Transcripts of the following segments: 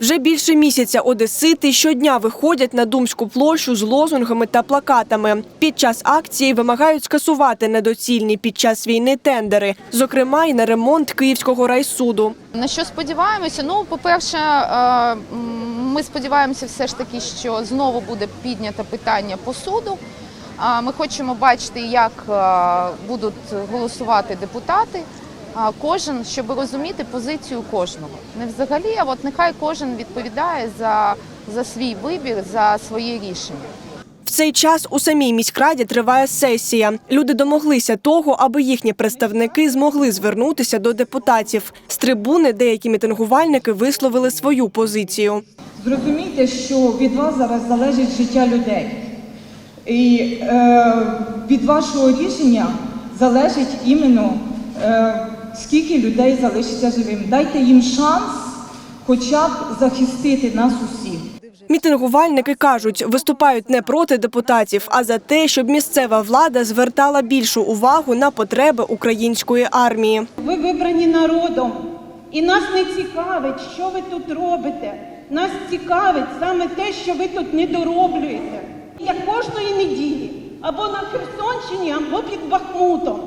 Вже більше місяця одесити щодня виходять на Думську площу з лозунгами та плакатами. Під час акції вимагають скасувати недоцільні під час війни тендери, зокрема й на ремонт Київського райсуду. На що сподіваємося? Ну, по-перше, е, ми сподіваємося, все ж таки, що знову буде піднято питання по суду. Ми хочемо бачити, як е, будуть голосувати депутати. А Кожен, щоб розуміти позицію кожного. Не взагалі, а от нехай кожен відповідає за, за свій вибір, за своє рішення. В цей час у самій міськраді триває сесія. Люди домоглися того, аби їхні представники змогли звернутися до депутатів. З трибуни деякі мітингувальники висловили свою позицію. Зрозумійте, що від вас зараз залежить життя людей. І е, від вашого рішення залежить іменно, е, скільки людей залишиться живим. Дайте їм шанс хоча б захистити нас усіх. Мітингувальники кажуть, виступають не проти депутатів, а за те, щоб місцева влада звертала більшу увагу на потреби української армії. Ви вибрані народом, і нас не цікавить, що ви тут робите. Нас цікавить саме те, що ви тут не дороблюєте. Як кожної неділі, або на Херсонщині, або під Бахмутом.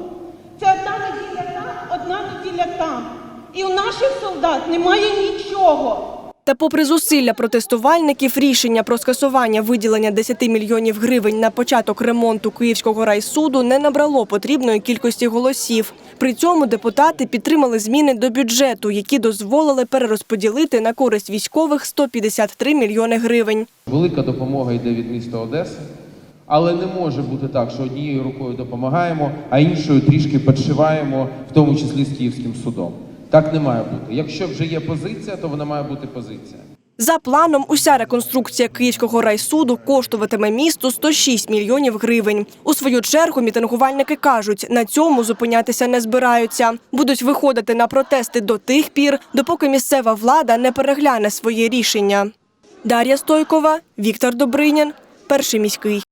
Це одна неділя одна неділя там. І у наших солдат немає нічого. Та попри зусилля протестувальників, рішення про скасування виділення 10 мільйонів гривень на початок ремонту Київського райсуду не набрало потрібної кількості голосів. При цьому депутати підтримали зміни до бюджету, які дозволили перерозподілити на користь військових 153 мільйони гривень. Велика допомога йде від міста Одеси, але не може бути так, що однією рукою допомагаємо, а іншою трішки підшиваємо, в тому числі з Київським судом. Так не має бути. Якщо вже є позиція, то вона має бути позиція. За планом, уся реконструкція Київського райсуду коштуватиме місту 106 мільйонів гривень. У свою чергу мітингувальники кажуть, на цьому зупинятися не збираються. Будуть виходити на протести до тих пір, допоки місцева влада не перегляне своє рішення. Дар'я Стойкова, Віктор Добринін, перший міський.